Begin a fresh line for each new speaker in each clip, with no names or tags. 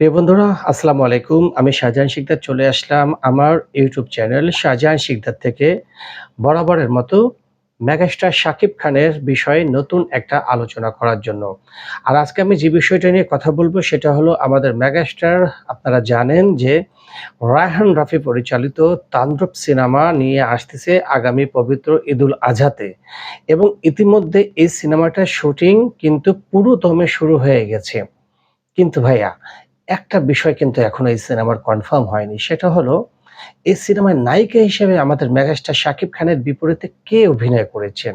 প্রিয় বন্ধুরা, আসসালামু আলাইকুম। আমি শাহজাহান শিকদার চলে আসলাম আমার ইউটিউব চ্যানেল শাহজাহান শিকদার থেকে। বরাবরের মতো মেগাস্টার শাকিব খানের বিষয়ে নতুন একটা আলোচনা করার জন্য। আর আজকে আমি যে বিষয়টা নিয়ে কথা বলব সেটা হলো আমাদের মেগাস্টার, আপনারা জানেন যে রায়হান রাফি পরিচালিত তান্ডব সিনেমা নিয়ে আসতেছে আগামী পবিত্র ঈদুল আজহাতে। এবং ইতিমধ্যে এই সিনেমাটার শুটিং কিন্তু পুরোদমে শুরু হয়ে গেছে। কিন্তু ভাইয়া একটা বিষয় কিন্তু এখনও এই সিনেমার কনফার্ম হয়নি, সেটা হলো এই সিনেমায় নায়িকা হিসেবে আমাদের মেগাস্টার শাকিব খানের বিপরীতে কে অভিনয় করেছেন?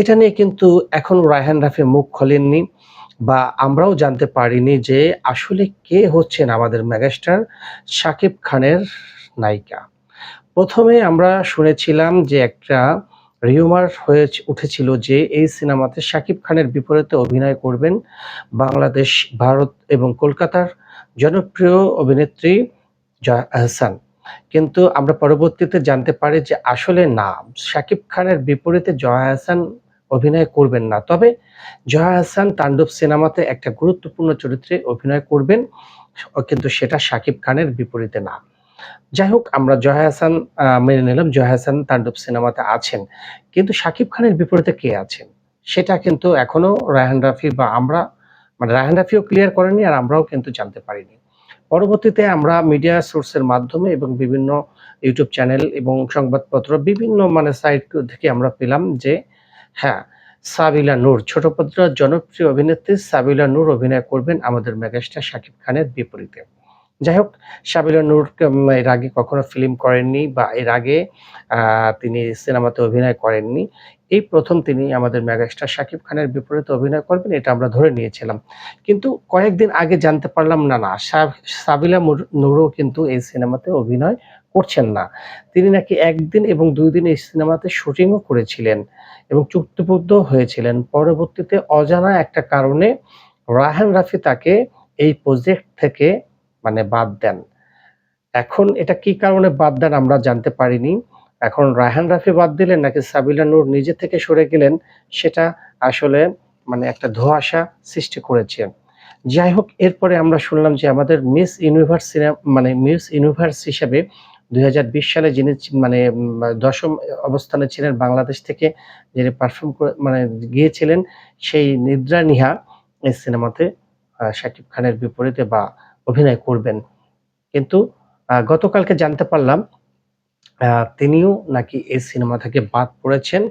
এটা নিয়ে কিন্তু এখনও রায়হান রাফি মুখ খোলেননি বা আমরাও জানতে পারিনি যে আসলে কে হচ্ছেন আমাদের মেগাস্টার শাকিব খানের নায়িকা। প্রথমে আমরা শুনেছিলাম যে একটা রিউমার হয়ে উঠেছিল যে এই সিনেমাতে শাকিব খানের বিপরীতে অভিনয় করবেন বাংলাদেশ, ভারত এবং কলকাতার জনপ্রিয় অভিনেত্রী জয়া আহসান। কিন্তু আমরা পরবর্তীতে জানতে পারি যে আসলে না শাকিব খানের বিপরীতে জয়া আহসান অভিনয় করবেন না। তবে জয়া আহসান তাণ্ডব সিনেমাতে একটা গুরুত্বপূর্ণ চরিত্রে অভিনয় করবেন, কিন্তু সেটা শাকিব খানের বিপরীতে না। যাই হোক, আমরা জয়া হাসান মেনে নিলাম জয়া হাসান তাণ্ডব সিনেমাতে আছেন। কিন্তু শাকিব খানের বিপরীতে কে আছেন? সেটা কিন্তু এখনও রায়হান রাফি বা আমরা মানে রায়হান রাফিও ক্লিয়ার করেনি আর আমরাও কিন্তু জানতে পারিনি। পরবর্তীতে আমরা মিডিয়া সোর্সের মাধ্যমে এবং বিভিন্ন ইউটিউব চ্যানেল এবং সংবাদপত্র বিভিন্ন মানে সাইট থেকে আমরা পেলাম যে হ্যাঁ সাবিলা নূর, ছোট জনপ্রিয় অভিনেত্রী সাবিলা নূর অভিনয় করবেন আমাদের মেগাস্টার শাকিব খানের বিপরীতে। যাই হোক সাবিলা নূর এর আগে কখনো ফিল্ম করেননি বা এর আগে তিনি সিনেমাতে অভিনয় করেননি। এই প্রথম তিনি আমাদের মেগাস্টার শাকিব খানের বিপরীতে অভিনয় করবেন, এটা আমরা ধরে নিয়েছিলাম। কিন্তু কয়েকদিন আগে জানতে পারলাম, না না সাবিলা নুরও কিন্তু এই সিনেমাতে অভিনয় করছেন না। তিনি নাকি একদিন এবং দুই দিন এই সিনেমাতে শুটিংও করেছিলেন এবং চুক্তিবদ্ধ হয়েছিলেন। পরবর্তীতে অজানা একটা কারণে রাহান রাফি তাকে এই প্রজেক্ট থেকে মানে বাদ দেন। এখন এটা কি কারণে বাদ দেন আমরা জানতে পারিনি। এখন রায়হান রাফি বাদ দিলেন নাকি সাবিলা নূর নিজে থেকে সরে গেলেন, সেটা আসলে মানে একটা ধোঁয়াশা সৃষ্টি করেছে। যাই হোক, এরপরে আমরা শুনলাম যে আমাদের মিস ইউনিভার্স মানে মিস ইউনিভার্স হিসেবে দুই হাজার বিশ সালে যিনি মানে দশম অবস্থানে ছিলেন বাংলাদেশ থেকে যিনি পারফর্ম করে মানে গিয়েছিলেন, সেই নিদ্রা নিহা এই সিনেমাতে শাকিব খানের বিপরীতে বা অভিনয় করবেন। কিন্তু গতকালকে জানতে পারলাম তিনিও নাকি এই সিনেমা থেকে বাদ পড়েছেন।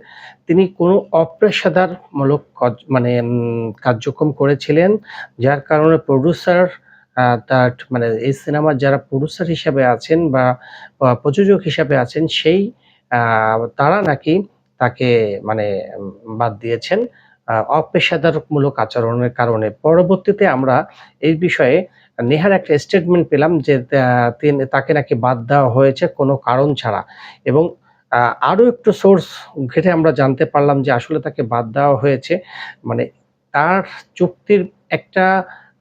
তিনি কোনো অপেশাদারমূলক মানে কার্যক্রম করেছিলেন, যার কারণে প্রডিউসার তার মানে এই সিনেমার যারা প্রডিউসার হিসাবে আছেন বা প্রযোজক হিসাবে আছেন, সেই তারা নাকি তাকে মানে বাদ দিয়েছেন। অপেশাদারমূলক আচরণের কারণে। পরবর্তীতে আমরা এই বিষয়ে নেহার একটা স্টেটমেন্ট পেলাম যে তিনি, তাকে নাকি বাদ দেওয়া হয়েছে কোনো কারণ ছাড়া। এবং আরও একটু সোর্স ঘেটে আমরা জানতে পারলাম যে আসলে তাকে বাদ দেওয়া হয়েছে। মানে তার চুক্তির একটা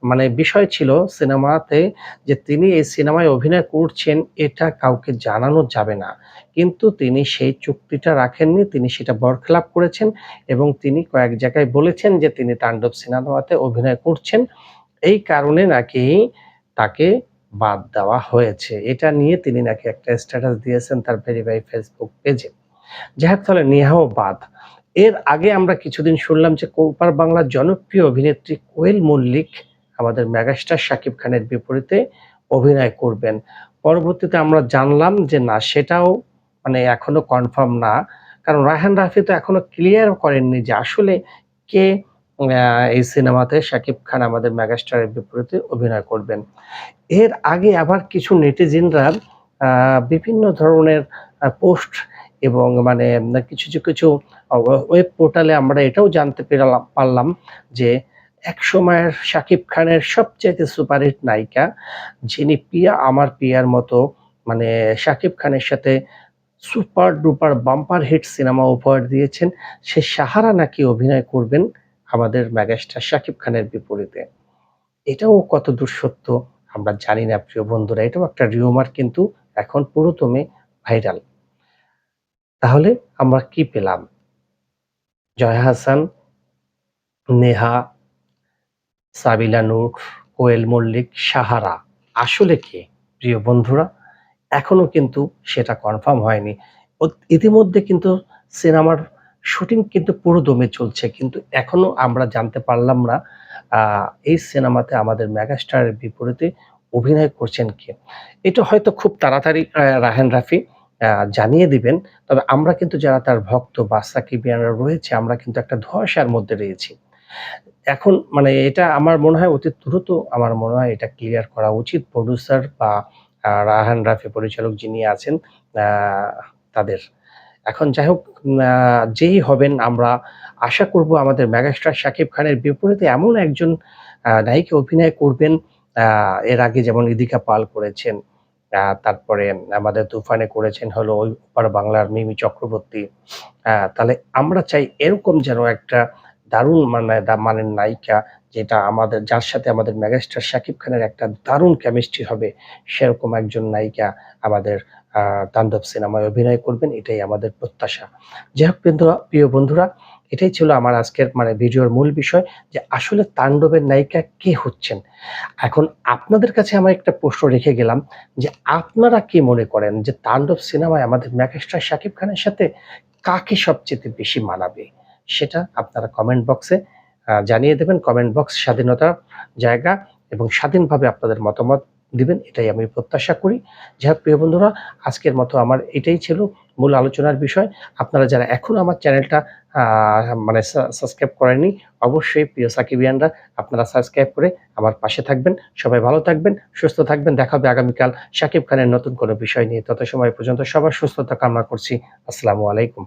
মানে বিষয় ছিল সিনেমাতে যে তিনি এই সিনেমায় অভিনয় করছেন, এটা কাউকে জানানো যাবে না। কিন্তু তিনি সেই চুক্তিটা রাখেননি, তিনি সেটা বরখেলাপ করেছেন এবং তিনি কয়েক জায়গায় বলেছেন যে তিনি তাণ্ডব সিনেমাতে অভিনয় করছেন। এই কারণে নাকি তাকে বাদ দেওয়া হয়েছে। এটা নিয়ে তিনি নাকি একটা স্ট্যাটাস দিয়েছেন তার ভেরিফাই ফেসবুক পেজে হোক তাহলে নেহাও বাদ। এর আগে আমরা কিছুদিন শুনলাম যে কোপার বাংলার জনপ্রিয় অভিনেত্রী কোয়েল মল্লিক আমাদের মেগাস্টার শাকিব খানের বিপরীতে অভিনয় করবেন। পরবর্তীতে আমরা জানলাম যে না, সেটাও মানে এখনও কনফার্ম না। কারণ রায়হান রাফি তো এখনও ক্লিয়ার করেননি যে আসলে কে এই সিনেমাতে শাকিব খান আমাদের মেগাস্টারের বিপরীতে অভিনয় করবেন। এর আগে আবার কিছু নেটিজেনরা বিভিন্ন ধরনের পোস্ট এবং মানে কিছু কিছু ওয়েব পোর্টালে আমরা এটাও জানতে পেরালাম, পারলাম যে এক সময়ের শাকিব খানের সবচেয়ে সুপারহিট নায়িকা, যিনি পিয়া আমার পিয়ার মতো মানে শাকিব খানের সাথে super duper bumper hit cinema উপহার দিয়েছেন। সে সাহারা নাকি অভিনয় করবেন আমাদের ম্যাগাস্টার শাকিব খানের বিপরীতে। এটাও কত দূর সত্য, আমরা জানি না প্রিয় বন্ধুরা, এটাও একটা রিউমার কিন্তু এখন পুরোতমে ভাইরাল তাহলে আমরা কি পেলাম? জয়া হাসান, নেহা সাবিলা নূর, কোয়েল মল্লিক, সাহারা। আসলে কে, প্রিয় বন্ধুরা? এখনও কিন্তু সেটা কনফার্ম হয়নি। ইতিমধ্যে কিন্তু সিনেমার শুটিং কিন্তু পুরো দমে চলছে, কিন্তু এখনও আমরা জানতে পারলাম না এই সিনেমাতে আমাদের মেগাস্টারের বিপরীতে অভিনয় করছেন কে। এটা হয়তো খুব তাড়াতাড়ি রাহেন রাফি জানিয়ে দিবেন। তবে আমরা কিন্তু যারা তার ভক্ত বা সাকিবিয়ানরা রয়েছে, আমরা কিন্তু একটা ধোঁয়াশার মধ্যে রয়েছি। এখন মানে এটা আমার মনে হয় অতি দ্রুত আমার মনে হয় এটা ক্লিয়ার করা উচিত। প্রডিউসার বা রাহান রাফি পরিচালক যিনি আছেন তাদের। এখন যাই হোক যেই হবেন আমরা আশা করব আমাদের মেগাস্টার শাকিব খানের বিপরীতে এমন একজন নায়িকা অভিনয় করবেন এর আগে যেমন ইদিকা পাল করেছেন তারপরে আমাদের তুফানে করেছেন হলো ওই বাংলার মিমি চক্রবর্তী। তাহলে আমরা চাই এরকম যেন একটা দারুণ মানে মানের নায়িকা যেটা আমাদের, যার সাথে আমাদের মেগাস্টার শাকিব খানের একটা দারুণ কেমিস্ট্রি হবে, সেরকম একজন নায়িকা আমাদের তাণ্ডব সিনেমায় অভিনয় করবেন, এটাই আমাদের প্রত্যাশা। যাই হোক প্রিয় বন্ধুরা, এটাই ছিল আমার আজকের মানে ভিডিওর মূল বিষয় যে আসলে তাণ্ডবের নায়িকা কে হচ্ছেন। এখন আপনাদের কাছে আমার একটা প্রশ্ন রেখে গেলাম যে আপনারা কি মনে করেন যে তাণ্ডব সিনেমায় আমাদের মেগাস্টার শাকিব খানের সাথে কাকে সবচেয়ে বেশি মানাবে? সেটা আপনারা কমেন্ট বক্সে জানিয়ে দেবেন। কমেন্ট বক্স স্বাধীনতার জায়গা এবং স্বাধীনভাবে আপনাদের মতামত দিবেন, এটাই আমি প্রত্যাশা করি। যাই প্রিয় বন্ধুরা, আজকের মতো আমার এটাই ছিল মূল আলোচনার বিষয়। আপনারা যারা এখনও আমার চ্যানেলটা মানে সাবস্ক্রাইব করেননি, অবশ্যই প্রিয় সাকিবিয়ানরা আপনারা সাবস্ক্রাইব করে আমার পাশে থাকবেন। সবাই ভালো থাকবেন, সুস্থ থাকবেন। দেখা হবে আগামীকাল সাকিব খানের নতুন কোনো বিষয় নিয়ে। তত সময় পর্যন্ত সবার সুস্থতা কামনা করছি। আসসালামু আলাইকুম।